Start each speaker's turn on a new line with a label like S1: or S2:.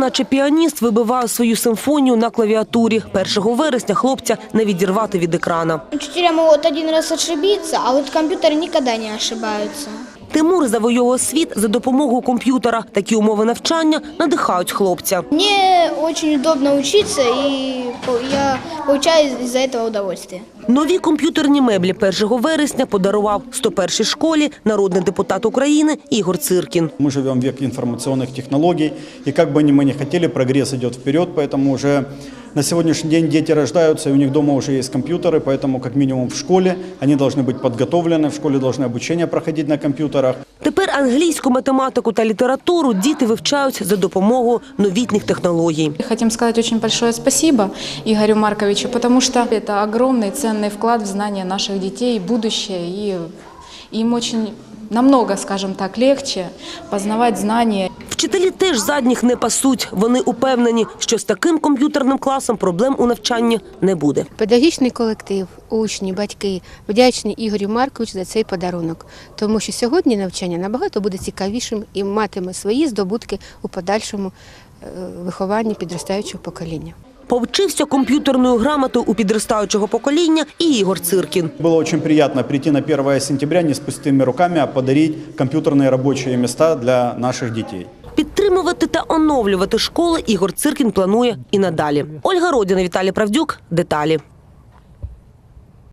S1: наче піаніст, вибиває свою симфонію на клавіатурі. 1 вересня хлопця не відірвати від екрана.
S2: Вчителя могут один раз ошибитися, а от комп'ютери ніколи не ошибаются.
S1: Тимур завойовує світ за допомогою комп'ютера. Такі умови навчання надихають хлопця.
S2: Мне очень удобно учиться, и я получаю из-за этого удовольствие.
S1: Нові комп'ютерні меблі 1 вересня подарував 101-й школі народний депутат України Ігор Циркін.
S3: Мы живем в век информационных технологий, и как бы ни мы ни хотели, прогресс идет вперед, поэтому уже на сегодняшний день дети рождаются, и у них дома уже есть компьютеры, поэтому как минимум в школе они должны быть подготовлены, в школе должны обучение проходить на компьютерах.
S1: Тепер англійську, математику та літературу діти вивчають за допомогою новітніх технологій.
S4: Хотим сказать очень большое спасибо Игорю Марковичу, потому что это огромный ценный вклад в знание наших детей, будущее, и им очень намного, скажем так, легче познавать знания.
S1: Вчителі теж задніх не пасуть. Вони упевнені, що з таким комп'ютерним класом проблем у навчанні не буде.
S5: Педагогічний колектив, учні, батьки вдячні Ігорю Марковичу за цей подарунок, тому що сьогодні навчання набагато буде цікавішим і матиме свої здобутки у подальшому е, вихованні підростаючого покоління.
S1: Повчився комп'ютерною грамотою у підростаючого покоління і Ігор Циркін.
S3: Было очень приятно прийти на 1 сентября не с пустыми руками, а подарить компьютерные рабочие места для наших детей.
S1: Підтримувати та оновлювати школи Ігор Циркін планує і надалі. Ольга Родіна, Віталій Правдюк. Деталі.